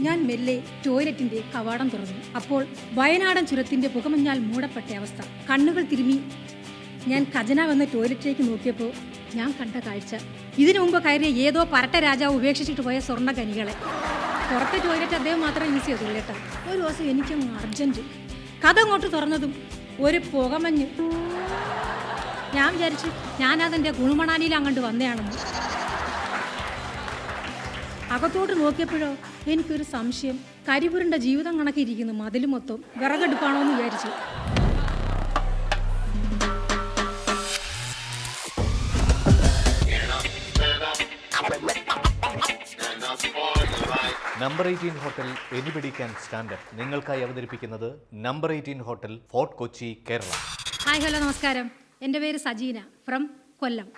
ഞാൻ മെല്ലെ ടോയ്ലറ്റിന്റെ കവാടം തുറന്നു. അപ്പോൾ വയനാടൻ ചുരത്തിന്റെ പുകമഞ്ഞാൽ മൂടപ്പെട്ട അവസ്ഥ. കണ്ണുകൾ തിരുമി ഞാൻ ഖജനാവെന്ന ടോയ്ലറ്റിലേക്ക് നോക്കിയപ്പോൾ ഞാൻ കണ്ട കാഴ്ച. ഇതിനു മുമ്പ് കയറിയ ഏതോ പരട്ട രാജാവ് ഉപേക്ഷിച്ചിട്ട് പോയ സ്വർണ കനികളെ പുറത്തെ ടോയ്ലറ്റ് അദ്ദേഹം മാത്രമേ യൂസ് ചെയ്തുള്ളൂ കേട്ടോ. ഒരു ദിവസം എനിക്കങ്ങ് അർജന്റ് കഥ അങ്ങോട്ട് തുറന്നതും ഒരു പുകമഞ്ഞ്. ഞാൻ വിചാരിച്ചു ഞാനതെന്റെ ഗുണമണാലിയിൽ അങ്ങോട്ട് വന്നതാണെന്ന്. അകത്തോട്ട് നോക്കിയപ്പോഴോ എനിക്കൊരു സംശയം. കരിപുരണ്ട ജീവിതം കണക്കിരിക്കുന്നു മതിൽ മൊത്തം വിറകെടുപ്പാണോ എന്ന് വിചാരിച്ചു. Number eighteen hotel anybody can stand up നിങ്ങൾക്കായി അവതരിപ്പിക്കുന്നത് number eighteen hotel Fort Kochi Kerala hi hello നമസ്കാരം. എന്റെ പേര് സജീന ഫ്രം കൊല്ലം.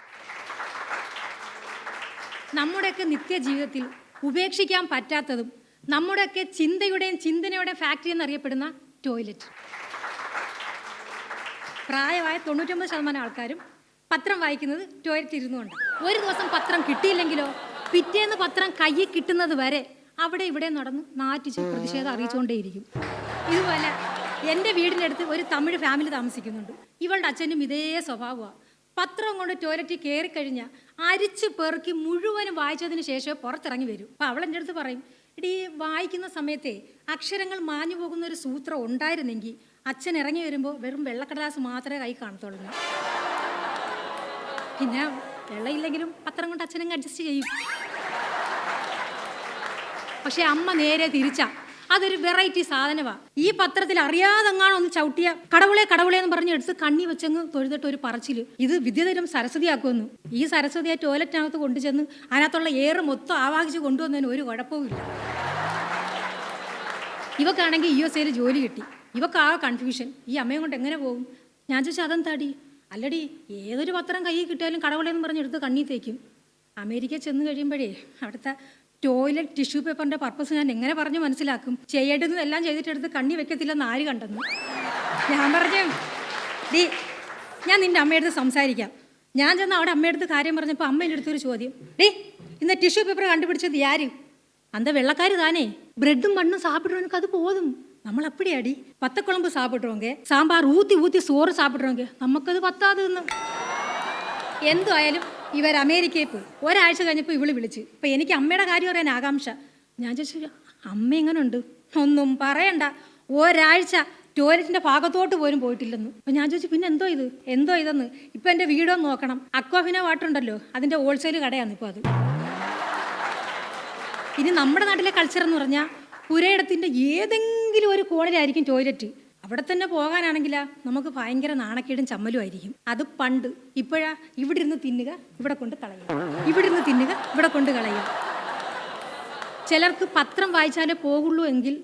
നമ്മുടെയൊക്കെ നിത്യജീവിതത്തിൽ ഉപേക്ഷിക്കാൻ പറ്റാത്തതും നമ്മുടെയൊക്കെ ചിന്തയുടെയും ചിന്തനയുടെയും ഫാക്ടറി എന്നറിയപ്പെടുന്ന ടോയ്ലറ്റ് പ്രായമായ തൊണ്ണൂറ്റൊമ്പത് ശതമാനം ആൾക്കാരും പത്രം വായിക്കുന്നത് ടോയ്ലറ്റ് ഇരുന്നുകൊണ്ട്. ഒരു ദിവസം പത്രം കിട്ടിയില്ലെങ്കിലോ പിറ്റേന്ന് പത്രം കയ്യിൽ കിട്ടുന്നത് വരെ അവിടെ ഇവിടെ നടന്ന് നാറ്റിച്ച് പ്രതിഷേധം അറിയിച്ചുകൊണ്ടേയിരിക്കും. ഇതുപോലെ എന്റെ വീടിന്റെ അടുത്ത് ഒരു തമിഴ് ഫാമിലി താമസിക്കുന്നുണ്ട്. ഇവളുടെ അച്ഛനും ഇതേ സ്വഭാവമാണ് പത്രം കൊണ്ട് ടോയ്ലറ്റിൽ കയറി കഴിഞ്ഞാൽ അരിച്ച് പെറുക്കി മുഴുവനും വായിച്ചതിന് ശേഷമേ പുറത്തിറങ്ങി വരും. അപ്പം അവൾ എന്റെ അടുത്ത് പറയും ഇടീ വായിക്കുന്ന സമയത്തെ അക്ഷരങ്ങൾ മാഞ്ഞു പോകുന്ന ഒരു സൂത്രം ഉണ്ടായിരുന്നെങ്കിൽ അച്ഛൻ ഇറങ്ങി വരുമ്പോൾ വെറും വെള്ളക്കടലാസ് മാത്രമേ കൈ കാണത്തുള്ളൂ. എന്ന്." പിന്നെ വെള്ളമില്ലെങ്കിലും പത്രം കൊണ്ട് അച്ഛനങ്ങ് അഡ്ജസ്റ്റ് ചെയ്യും. പക്ഷെ അമ്മ നേരെ തിരിച്ചാ. അതൊരു വെറൈറ്റി സാധനമാണ് ഈ പത്രത്തിൽ അറിയാതെങ്ങാണോ ഒന്ന് ചവിട്ടിയ കടവുളെ കടവുളെ എന്ന് പറഞ്ഞ് എടുത്ത് കണ്ണി വെച്ചങ്ങ് തൊഴുതിട്ട് ഒരു പറച്ചിൽ. ഇത് വിദ്യതരം സരസ്വതിയാക്കുമെന്ന്. ഈ സരസ്വതിയെ ടോയ്ലറ്റിനകത്ത് കൊണ്ടുചെന്ന് അതിനകത്തുള്ള ഏറ് മൊത്തം ആവാഹിച്ച് കൊണ്ടുവന്നതിന് ഒരു കുഴപ്പവുമില്ല ഇവക്കാണെങ്കിൽ യു എസ് എയിൽ ജോലി കിട്ടി. ഇവക്ക് ആ കൺഫ്യൂഷൻ ഈ അമ്മയും കൊണ്ട് എങ്ങനെ പോകും? ഞാൻ ചോദിച്ചാൽ അതെന്താടി? അല്ലടി ഏതൊരു പത്രം കയ്യിൽ കിട്ടിയാലും കടവളയെന്ന് പറഞ്ഞ് എടുത്ത് കണ്ണി തേക്കും. അമേരിക്ക ചെന്ന് കഴിയുമ്പോഴേ അവിടുത്തെ ടോയ്ലറ്റ് ടിഷ്യൂ പേപ്പറിന്റെ പർപ്പസ് ഞാൻ എങ്ങനെ പറഞ്ഞു മനസ്സിലാക്കും? ചെയ്യേണ്ടത് എല്ലാം ചെയ്തിട്ടെടുത്ത് കണ്ണി വെക്കത്തില്ലെന്ന് ആര് കണ്ടെന്ന്? ഞാൻ പറഞ്ഞു ഡി ഞാൻ നിന്റെ അമ്മയടുത്ത് സംസാരിക്കാം. ഞാൻ ചെന്ന് അവിടെ അമ്മയടുത്ത് കാര്യം പറഞ്ഞപ്പോൾ അമ്മയുടെ അടുത്തൊരു ചോദ്യം. ഡേ ഇന്ന് ടിഷ്യൂ പേപ്പർ കണ്ടുപിടിച്ചത് ആര്? അന്ത വെള്ളക്കാർ താനേ. ബ്രെഡും മണ്ണും സാപ്പിടുവാനൊക്കെ അത് പോതും. നമ്മൾ അപ്പടിയാടി. പത്തക്കുളമ്പ് സാപ്പിട്ടുവെങ്കിൽ സാമ്പാർ ഊത്തി ഊത്തി സോറ് സാപ്പിട്ടുവെങ്കിൽ നമുക്കത് പത്താതെന്ന്. എന്തായാലും ഇവർ അമേരിക്കയിൽ പോയി. ഒരാഴ്ച കഴിഞ്ഞപ്പോൾ ഇവൾ വിളിച്ച്. ഇപ്പം എനിക്ക് അമ്മയുടെ കാര്യം അറിയാൻ ആകാംക്ഷ. ഞാൻ ചോദിച്ചു അമ്മ എങ്ങനെ ഉണ്ട് ഒന്നും പറയണ്ട. ഒരാഴ്ച ടോയ്ലറ്റിന്റെ ഭാഗത്തോട്ട് പോലും പോയിട്ടില്ലെന്ന്. അപ്പം ഞാൻ ചോദിച്ചു പിന്നെ എന്തോ ഇത്? എന്തോ ഇതെന്ന്? ഇപ്പം എന്റെ വീടോ നോക്കണം. അക്വാഫിന വാട്ടർ ഉണ്ടല്ലോ അതിന്റെ ഹോൾസെയിൽ കടയാണ് ഇപ്പോൾ അത്. ഇനി നമ്മുടെ നാട്ടിലെ കൾച്ചർ എന്ന് പറഞ്ഞാൽ പുരയിടത്തിന്റെ ഏതെങ്കിലും ഒരു കോണിലായിരിക്കും ടോയ്ലറ്റ് അവിടെ തന്നെ പോകാനാണെങ്കിൽ നമുക്ക് ഭയങ്കര നാണക്കേടും ചമ്മലും ആയിരിക്കും. അത് പണ്ട് ഇപ്പോഴാ ഇവിടെ ഇരുന്ന് തിന്നുക ഇവിടെ കൊണ്ട് കളയുക. ഇവിടെ ഇരുന്ന് തിന്നുക ഇവിടെ കൊണ്ട് കളയുക. ചിലർക്ക് പത്രം വായിച്ചാലേ പോകുള്ളൂ എങ്കിൽ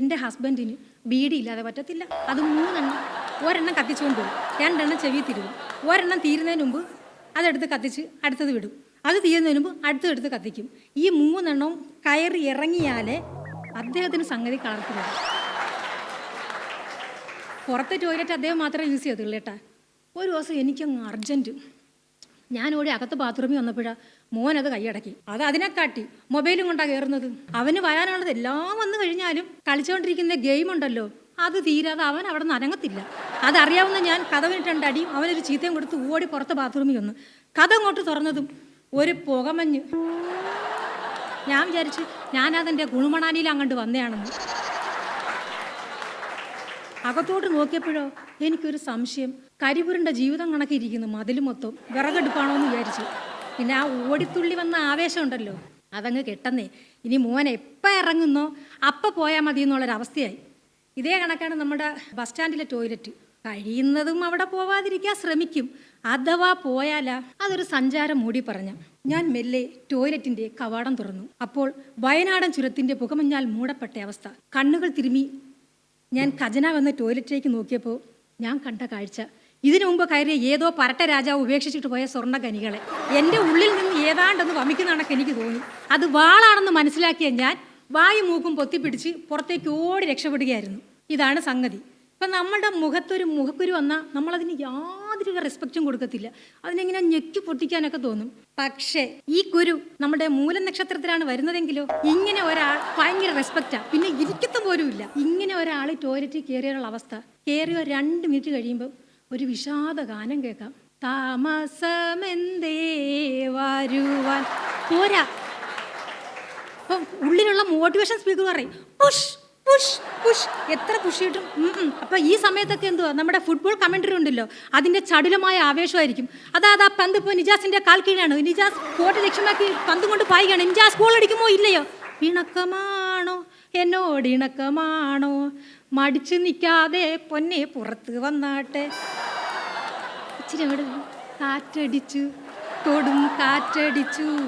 എന്റെ ഹസ്ബൻഡിന് ബീഡി ഇല്ലാതെ പറ്റത്തില്ല. അത് മൂന്നെണ്ണം ഒരെണ്ണം കത്തിച്ചുകൊണ്ട് പോകും രണ്ടെണ്ണം ചെവി തിരുവും. ഒരെണ്ണം തീരുന്നതിന് മുമ്പ് അതെടുത്ത് കത്തിച്ച് അടുത്തത് വിടും. അത് തീരുന്നതിന് മുമ്പ് അടുത്തത് എടുത്ത് കത്തിക്കും. ഈ മൂന്നെണ്ണവും കയറി ഇറങ്ങിയാലേ അദ്ദേഹത്തിന് സംഗതി കളർത്തുന്നത് പുറത്തെ ടോയ്ലറ്റ് അദ്ദേഹം മാത്രമേ യൂസ് ചെയ്തുള്ളൂ കേട്ടാ. ഒരു ദിവസം എനിക്കങ്ങ് അർജന്റ് ഞാൻ ഓടി അകത്ത് ബാത്റൂമിൽ വന്നപ്പോഴാ മോൻ അത് കൈയടക്കി. അത് അതിനെ കാട്ടി മൊബൈലും കൊണ്ടാണ് കയറുന്നത് അവന് വരാനുള്ളത് എല്ലാം വന്നു കഴിഞ്ഞാലും കളിച്ചുകൊണ്ടിരിക്കുന്ന ഗെയിം ഉണ്ടല്ലോ അത് തീരാതെ അവൻ അവിടെ നിന്ന് അനങ്ങത്തില്ല. അതറിയാവുന്ന ഞാൻ കഥവിനിട്ടുണ്ട് അടി അവനൊരു ചീത്തയും കൊടുത്ത് ഓടി പുറത്ത് ബാത്റൂമിൽ വന്ന്. കഥ അങ്ങോട്ട് തുറന്നതും ഒരു പുകമഞ്ഞ്. ഞാൻ വിചാരിച്ചു ഞാനതെന്റെ ഗുണമണാലിയിൽ അങ്ങോട്ട് വന്നതാണെന്ന്. അകത്തോട്ട് നോക്കിയപ്പോഴോ എനിക്കൊരു സംശയം. കരിപുരണ്ട ജീവിതം കണക്കിരിക്കുന്നു മതിൽ മൊത്തം. വിറകെടുപ്പാണോ എന്ന് വിചാരിച്ചു. പിന്നെ ആ ഓടിത്തുള്ളി വന്ന ആവേശം ഉണ്ടല്ലോ അതങ്ങ് കെട്ടന്നേ. ഇനി മോനെ എപ്പോൾ ഇറങ്ങുന്നോ അപ്പോൾ പോയാൽ മതി എന്നുള്ളൊരവസ്ഥയായി ഇതേ കണക്കാണ് നമ്മുടെ ബസ് സ്റ്റാൻഡിലെ ടോയ്ലറ്റ്. കഴിയുന്നതും അവിടെ പോവാതിരിക്കാൻ ശ്രമിക്കും. അഥവാ പോയാലാ അതൊരു സഞ്ചാരം മൂടി പറഞ്ഞ. ഞാൻ മെല്ലെ ടോയ്ലറ്റിന്റെ കവാടം തുറന്നു. അപ്പോൾ വയനാടൻ ചുരത്തിന്റെ പുകമഞ്ഞാൽ മൂടപ്പെട്ട അവസ്ഥ. കണ്ണുകൾ തിരുമി ഞാൻ ഖജനാവ് എന്ന ടോയ്ലറ്റിലേക്ക് നോക്കിയപ്പോൾ ഞാൻ കണ്ട കാഴ്ച. ഇതിനു മുമ്പ് കയറിയ ഏതോ പരട്ട രാജാവ് ഉപേക്ഷിച്ചിട്ട് പോയ സ്വർണ കനികളെ എന്റെ ഉള്ളിൽ നിന്ന് ഏതാണ്ടെന്ന് വമിക്കുന്ന കണക്ക് എനിക്ക് തോന്നി. അത് വാളാണെന്ന് മനസ്സിലാക്കിയ ഞാൻ വായും മൂക്കും പൊത്തിപ്പിടിച്ച് പുറത്തേക്ക് ഓടി രക്ഷപ്പെടുകയായിരുന്നു. ഇതാണ് സംഗതി. ഇപ്പം നമ്മളുടെ മുഖത്തൊരു മുഖക്കുരു വന്നാൽ നമ്മളതിന് യാതൊരു റെസ്പെക്റ്റും കൊടുക്കത്തില്ല. അതിനെങ്ങനെ ഞെക്കി പൊട്ടിക്കാനൊക്കെ തോന്നും. പക്ഷേ ഈ കുരു നമ്മുടെ മൂല നക്ഷത്രത്തിലാണ് വരുന്നതെങ്കിലോ ഇങ്ങനെ ഒരാൾ ഭയങ്കര റെസ്പെക്റ്റാ പിന്നെ ഇരിക്കത്ത പോലും ഇല്ല ഇങ്ങനെ ഒരാൾ ടോയ്ലറ്റിൽ കയറിയുള്ള അവസ്ഥ. കയറിയ രണ്ട് മിനിറ്റ് കഴിയുമ്പോൾ ഒരു വിഷാദ ഗാനം കേൾക്കാം. താമസമെന്തേ വരുവാൻ. പോരാ. ഉള്ളിലുള്ള മോട്ടിവേഷൻ സ്പീക്കർ പറയും പുഷ് പുഷ് പുഷ് എത്ര പുഷ് കിട്ടും? ഉം ഉം. അപ്പൊ ഈ സമയത്തൊക്കെ എന്തുവാ? നമ്മുടെ ഫുട്ബോൾ കമന്ററി ഉണ്ടല്ലോ. അതിന്റെ ചടുലമായ ആവേശമായിരിക്കും. അതാ അതാ പന്ത് ഇപ്പോൾ നിജാസിന്റെ കാൽ കീഴാണ്. നിജാസ് കോട്ട് ലക്ഷ്യമാക്കി പന്ത് കൊണ്ട് പായുകയാണ്. നിജാസ് ഗോൾ അടിക്കുമോ? ഇല്ലയോ? ഇണക്കമാണോ? എന്നോട് ഇണക്കമാണോ? മടിച്ചു നിൽക്കാതെ പൊന്നെ പുറത്ത് വന്നാട്ടെ. ഇച്ചിരി. കാറ്റടിച്ചു. കൊടും കാറ്റടിച്ചു.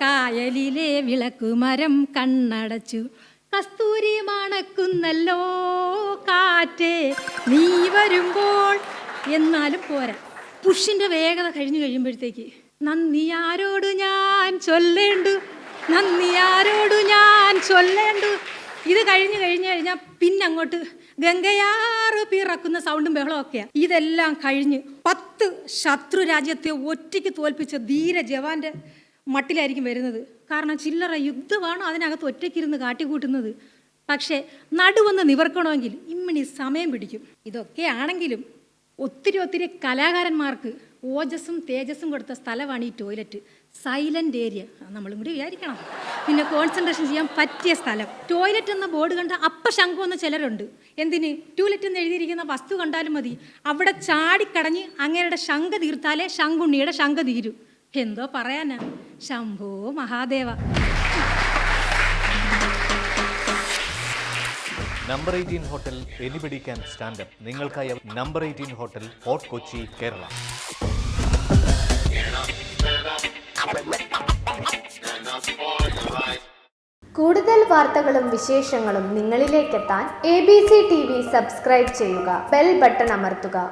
കായലിലെ വിളക്കുമരം കണ്ണടച്ചു. കസ്തൂരി മണക്കുന്നല്ലോ കാറ്റേ. നീ വരുമ്പോൾ. എന്നാലും പോരാ. പുഷിന്റെ വേഗത കഴിഞ്ഞു കഴിയുമ്പോഴത്തേക്ക്. നന്ദി ആരോട് ഞാൻ ചൊല്ലേണ്ടു? നന്ദി ആരോട് ഞാൻ ചൊല്ലേണ്ടു? ഇത് കഴിഞ്ഞു കഴിഞ്ഞു കഴിഞ്ഞാൽ പിന്നെ അങ്ങോട്ട് ഗംഗയാറ് പിറക്കുന്ന സൗണ്ടും ബഹളവും ഒക്കെയാണ് ഇതെല്ലാം കഴിഞ്ഞ് പത്ത് ശത്രു രാജ്യത്തെ ഒറ്റയ്ക്ക് തോൽപ്പിച്ച ധീര ജവാന്റെ മട്ടിലായിരിക്കും വരുന്നത്. കാരണം ചില്ലറ യുദ്ധമാണ് അതിനകത്ത് ഒറ്റയ്ക്കിരുന്ന് കാട്ടിക്കൂട്ടുന്നത്. പക്ഷേ നടുവന്ന് നിവർക്കണമെങ്കിൽ ഇമ്മിണി സമയം പിടിക്കും. ഇതൊക്കെ ആണെങ്കിലും ഒത്തിരി ഒത്തിരി കലാകാരന്മാർക്ക് ഓജസ്സും തേജസ്സും കൊടുത്ത സ്ഥലമാണ് ഈ ടോയ്ലറ്റ്. Silent area. നമ്മളും കൂടി വിചാരിക്കണം. പിന്നെ കോൺസെൻട്രേഷൻ ചെയ്യാൻ പറ്റിയ സ്ഥലം. ടോയ്ലറ്റ് എന്ന ബോർഡ് കണ്ട അപ്പ എന്ന ചിലരുണ്ട്. എന്തിന്? ടൂലറ്റ് എന്ന് എഴുതിയിരിക്കുന്ന വസ്തു കണ്ടാലും മതി. അവിടെ ചാടിക്കടഞ്ഞ് അങ്ങേരുടെ ശംഖ തീർത്താലേ ശംഖുണ്ണിയുടെ ശംഖ തീരൂ. എന്തോ പറയാനാ? Shambhu Mahadeva. Number eighteen hotel anybody can stand up നിങ്ങൾക്കായി number eighteen hotel Fort Kochi Kerala. കൂടുതൽ വാർത്തകളും വിശേഷങ്ങളും നിങ്ങളിലേക്കെത്താൻ A B C T V subscribe ചെയ്യുക. ബെൽ ബട്ടൺ അമർത്തുക.